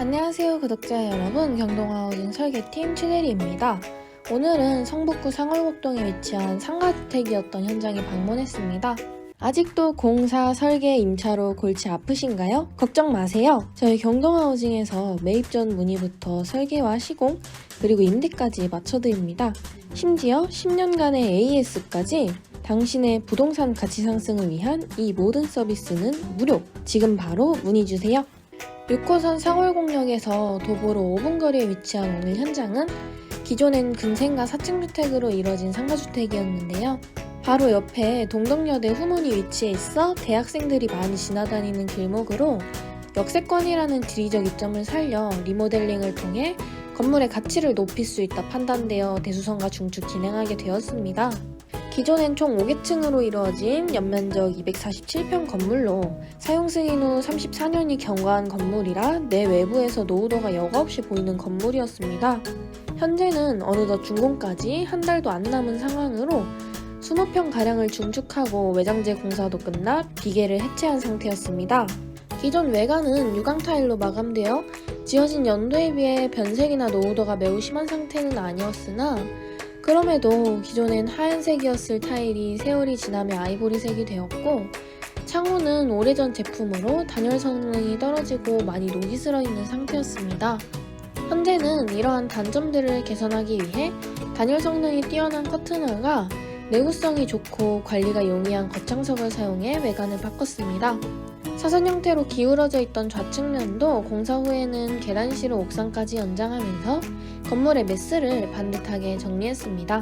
안녕하세요 구독자 여러분 경동하우징 설계팀 최대리입니다. 오늘은 성북구 상월곡동에 위치한 상가주택이었던 현장에 방문했습니다. 아직도 공사 설계 임차로 골치 아프신가요? 걱정 마세요. 저희 경동하우징에서 매입 전 문의부터 설계와 시공 그리고 임대까지 맞춰드립니다. 심지어 10년간의 AS까지 당신의 부동산 가치 상승을 위한 이 모든 서비스는 무료. 지금 바로 문의 주세요. 6호선 상월공역에서 도보로 5분 거리에 위치한 오늘 현장은 기존엔 근생가 4층 주택으로 이뤄진 상가주택이었는데요. 바로 옆에 동덕여대 후문이 위치해 있어 대학생들이 많이 지나다니는 길목으로 역세권이라는 지리적 이점을 살려 리모델링을 통해 건물의 가치를 높일 수 있다 판단되어 대수성과 중축 진행하게 되었습니다. 기존엔 총 5개층으로 이루어진 연면적 247평 건물로 사용 승인 후 34년이 경과한 건물이라 내 외부에서 노후도가 여과 없이 보이는 건물이었습니다. 현재는 어느덧 준공까지 한 달도 안 남은 상황으로 20평 가량을 중축하고 외장재 공사도 끝나 비계를 해체한 상태였습니다. 기존 외관은 유광 타일로 마감되어 지어진 연도에 비해 변색이나 노후도가 매우 심한 상태는 아니었으나 그럼에도 기존엔 하얀색이었을 타일이 세월이 지나며 아이보리색이 되었고 창호는 오래전 제품으로 단열 성능이 떨어지고 많이 녹이 슬어 있는 상태였습니다. 현재는 이러한 단점들을 개선하기 위해 단열 성능이 뛰어난 커튼홀과 내구성이 좋고 관리가 용이한 거창석을 사용해 외관을 바꿨습니다. 사선 형태로 기울어져 있던 좌측면도 공사 후에는 계단실을 옥상까지 연장하면서 건물의 메스를 반듯하게 정리했습니다.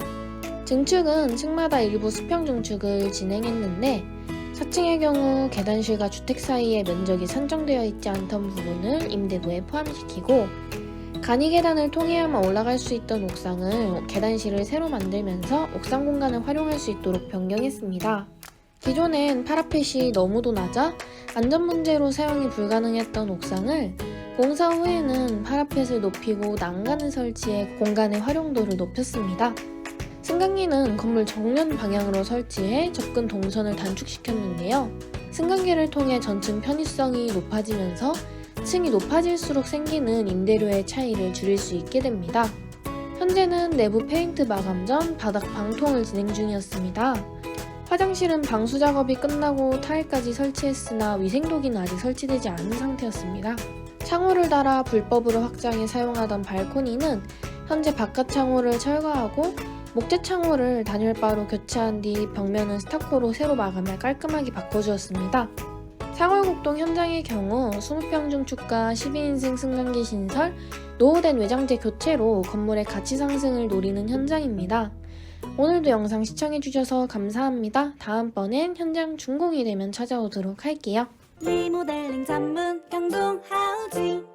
증축은 층마다 일부 수평 증축을 진행했는데 4층의 경우 계단실과 주택 사이의 면적이 산정되어 있지 않던 부분을 임대부에 포함시키고 간이 계단을 통해야만 올라갈 수 있던 옥상을 계단실을 새로 만들면서 옥상 공간을 활용할 수 있도록 변경했습니다. 기존엔 파라펫이 너무도 낮아 안전 문제로 사용이 불가능했던 옥상을 공사 후에는 파라펫을 높이고 난간을 설치해 공간의 활용도를 높였습니다. 승강기는 건물 정면 방향으로 설치해 접근 동선을 단축시켰는데요. 승강기를 통해 전층 편의성이 높아지면서 층이 높아질수록 생기는 임대료의 차이를 줄일 수 있게 됩니다. 현재는 내부 페인트 마감 전 바닥 방통을 진행 중이었습니다. 화장실은 방수 작업이 끝나고 타일까지 설치했으나 위생도기는 아직 설치되지 않은 상태였습니다. 창호를 달아 불법으로 확장해 사용하던 발코니는 현재 바깥 창호를 철거하고 목재 창호를 단열바로 교체한 뒤 벽면은 스타코로 새로 마감해 깔끔하게 바꿔주었습니다. 상월곡동 현장의 경우 20평 중축과 12인승 승강기 신설, 노후된 외장재 교체로 건물의 가치 상승을 노리는 현장입니다. 오늘도 영상 시청해주셔서 감사합니다. 다음번엔 현장 준공이 되면 찾아오도록 할게요. 리모델링 전문 경동 하우징